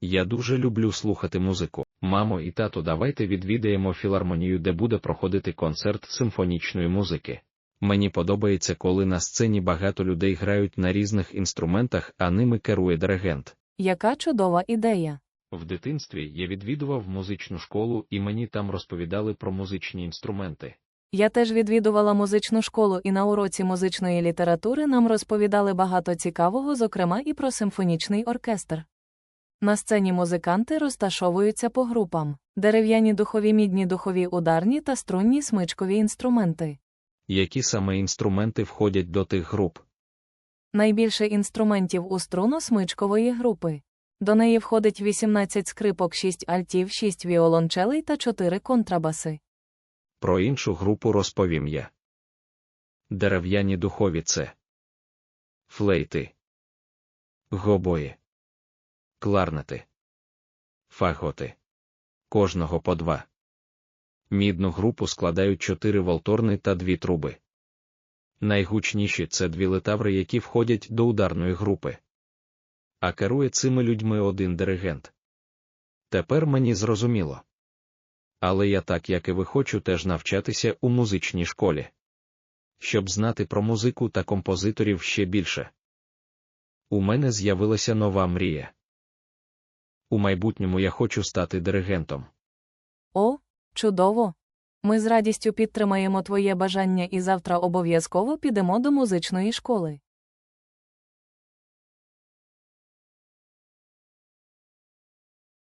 Я дуже люблю слухати музику. Мамо і тато, давайте відвідаємо філармонію, де буде проходити концерт симфонічної музики. Мені подобається, коли на сцені багато людей грають на різних інструментах, а ними керує диригент. Яка чудова ідея. В дитинстві я відвідував музичну школу і мені там розповідали про музичні інструменти. Я теж відвідувала музичну школу і на уроці музичної літератури нам розповідали багато цікавого, зокрема і про симфонічний оркестр. На сцені музиканти розташовуються по групам: дерев'яні духові мідні духові ударні та струнні смичкові інструменти. Які саме інструменти входять до тих груп? Найбільше інструментів у струно-смичкової групи. До неї входить 18 скрипок, 6 альтів, 6 віолончелей та 4 контрабаси. Про іншу групу розповім я. Дерев'яні духові це флейти, гобої, кларнети, фаготи. Кожного по два. Мідну групу складають чотири волторни та дві труби. Найгучніші це дві литаври, які входять до ударної групи. А керує цими людьми один диригент. Тепер мені зрозуміло. Але я так, як і ви хочу теж навчатися у музичній школі. Щоб знати про музику та композиторів ще більше. У мене з'явилася нова мрія. У майбутньому я хочу стати диригентом. О, чудово! Ми з радістю підтримаємо твоє бажання і завтра обов'язково підемо до музичної школи.